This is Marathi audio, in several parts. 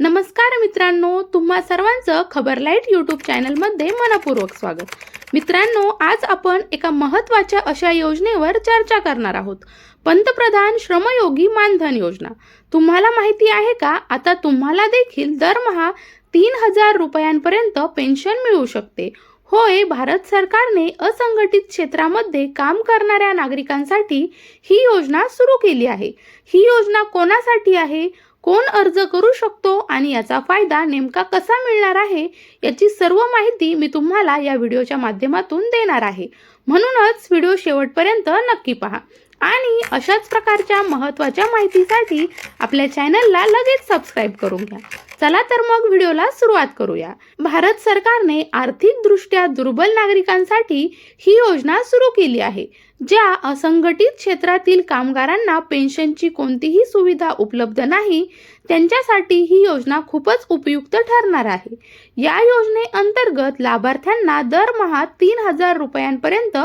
नमस्कार मित्रांनो तुम्हा सर्वांचं खबर लाइट यूट्यूब चॅनलमध्ये मनपूर्वक स्वागत. मित्रांनो आज आपण एका महत्त्वाच्या अशा योजनेवर चर्चा करणार आहोत. पंतप्रधान श्रमयोगी मानधन योजना. तुम्हाला माहिती आहे का? आता तुम्हाला देखील दरमहा तीन हजार रुपयांपर्यंत पेन्शन मिळू शकते. होय भारत सरकारने असंघटित क्षेत्रामध्ये काम करणाऱ्या नागरिकांसाठी ही योजना सुरू केली आहे. ही योजना कोणासाठी आहे? कोण अर्ज करू शकतो आणि याचा फायदा नेमका कसा मिळणार आहे याची सर्व माहिती मी तुम्हाला या व्हिडिओच्या माध्यमातून देणार आहे. म्हणूनच व्हिडिओ शेवटपर्यंत नक्की पहा. आणि अशाच प्रकारच्या महत्त्वाच्या माहितीसाठी आपल्या चॅनलला लगेच सबस्क्राईब करून घ्या. चला तर मग व्हिडिओला सुरुवात करूया. भारत सरकारने आर्थिकदृष्ट्या दुर्बल नागरिकांसाठी ही योजना सुरू केली आहे ज्या असंघटित क्षेत्रातील कामगारांना पेन्शनची कोणतीही सुविधा उपलब्ध नाही त्यांच्यासाठी ही योजना खूपच उपयुक्त ठरणार आहे. या योजनेअंतर्गत लाभार्थ्यांना दरमहा तीन हजार रुपयांपर्यंत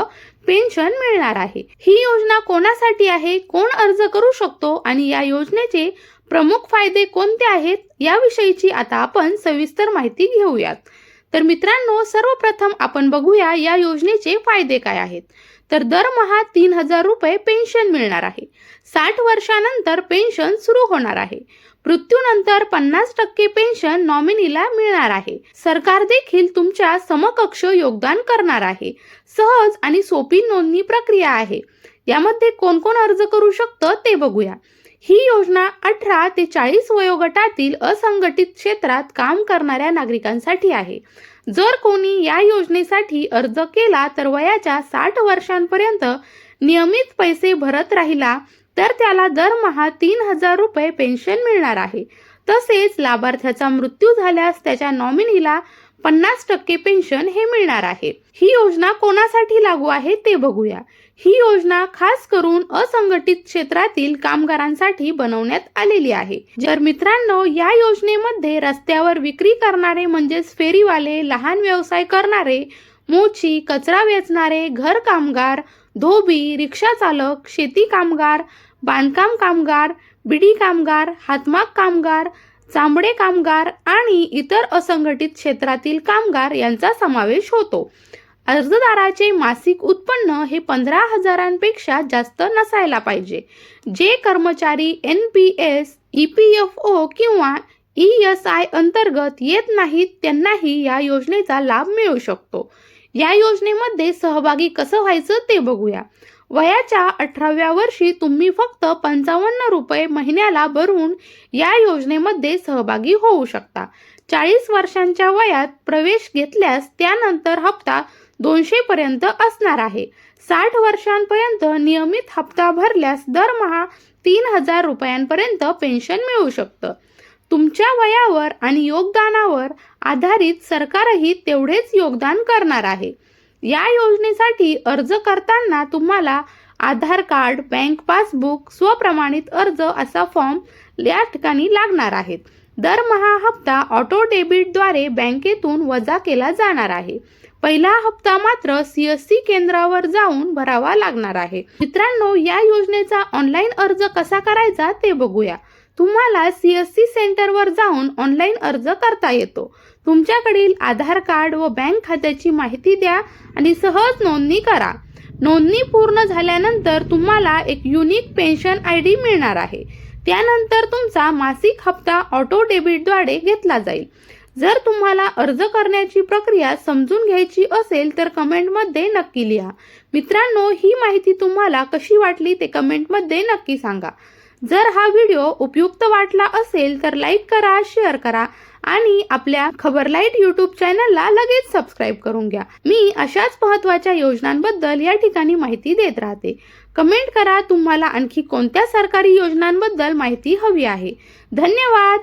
पेन्शन मिळणार आहे. ही योजना कोणासाठी आहे कोण अर्ज करू शकतो आणि या योजनेचे प्रमुख फायदे कोणते आहेत याविषयीची आता आपण सविस्तर माहिती घेऊयात. तर मित्रांनो सर्वप्रथम आपण बघूया या योजनेचे फायदे काय आहेत. तर दरमहा तीन हजार रुपये पेन्शन मिळणार आहे. साठ वर्षानंतर पेन्शन सुरू होणार आहे. मृत्यूनंतर पन्नास टक्के पेन्शन नॉमिनीला मिळणार आहे. सरकार देखील तुमच्या समकक्ष योगदान करणार आहे. सहज आणि सोपी नोंदणी प्रक्रिया आहे. यामध्ये कोण कोण अर्ज करू शकतं ते बघूया. ही योजना अठरा ते चाळीस वयोगटातील असंघटित क्षेत्रात काम करणाऱ्या नागरिकांसाठी आहे. जर कोणी या योजनेसाठी अर्ज केला तर वयाच्या साठ वर्षांपर्यंत नियमित पैसे भरत राहिला तर त्याला दरमहा तीन हजार रुपये पेन्शन मिळणार आहे. तसेच लाभार्थ्याचा मृत्यू झाल्यास त्याच्या नॉमिनीला पन्नास टक्के पेन्शन हे मिळणार आहे. ही योजना कोणासाठी लागू आहे ते बघूया. ही योजना खास करून असंघटित क्षेत्रातील कामगारांसाठी बनवण्यात आलेली आहे. जर मित्रांनो या योजनेमध्ये रस्त्यावर विक्री करणारे म्हणजेच फेरीवाले लहान व्यवसाय करणारे मोची कचरा वेचणारे घर कामगार धोबी रिक्षा चालक शेती कामगार बांधकाम कामगार बिडी कामगार हातमाग कामगार चांबडे कामगार आणि इतर असंघटित क्षेत्रातील कामगार यांचा समावेश होतो. अर्जदाराचे मासिक उत्पन्न हे पंधरा हजारांपेक्षा जास्त नसायला पाहिजे. जे कर्मचारी N P S E P F O किंवा ई एस आय अंतर्गत येत नाहीत त्यांनाही या योजनेचा लाभ मिळू शकतो. या योजनेमध्ये सहभागी कसं व्हायचं ते बघूया. वयाच्या अठराव्या वर्षी तुम्ही फक्त पंचावन्न रुपये महिन्याला भरून या योजनेमध्ये सहभागी होऊ शकता. चाळीस वर्षांच्या वयात प्रवेश घेतल्यास त्यानंतर हप्ता दोनशे पर्यंत असणार आहे. साठ वर्षांपर्यंत नियमित हप्ता भरल्यास दरमहा तीन हजार रुपयांपर्यंत पेन्शन मिळू शकतं. तुमच्या वयावर आणि योगदानावर आधारित सरकारही तेवढेच योगदान करणार आहे. या योजनेसाठी अर्ज करताना तुम्हाला आधार कार्ड बँक पासबुक स्वप्रमाणित अर्ज असा फॉर्म या ठिकाणी लागणार आहेत. दरमहा हप्ता ऑटो डेबिटद्वारे बँकेतून वजा केला जाणार आहे. पहिला हप्ता मात्र सी एस सी केंद्रावर जाऊन भरावा लागणार आहे. मित्रांनो या योजनेचा ऑनलाईन अर्ज कसा करायचा ते बघूया. तुम्हाला सी एस सी सेंटरवर जाऊन ऑनलाईन अर्ज करता येतो. तुमच्याकडील आधार कार्ड व बँक खात्याची माहिती द्या आणि सहज नोंदणी करा. नोंदणी पूर्ण झाल्यानंतर तुम्हाला एक युनिक पेन्शन आय डी मिळणार आहे. त्यानंतर तुमचा मासिक हप्ता ऑटो डेबिटद्वारे घेतला जाईल. जर तुम्हाला अर्ज करण्याची प्रक्रिया समजून घ्यायची असेल तर कमेंटमध्ये नक्की लिहा. मित्रांनो ही माहिती तुम्हाला कशी वाटली ते कमेंटमध्ये नक्की सांगा. जर हा व्हिडिओ उपयुक्त वाटला असेल तर लाईक करा शेअर करा आणि आपल्या खबर लाइट यूट्यूब चॅनलला लगेच सबस्क्राईब करून घ्या. मी अशाच महत्त्वाच्या योजनांबद्दल या ठिकाणी माहिती देत राहते. कमेंट करा तुम्हाला आणखी कोणत्या सरकारी योजनांबद्दल माहिती हवी आहे. धन्यवाद!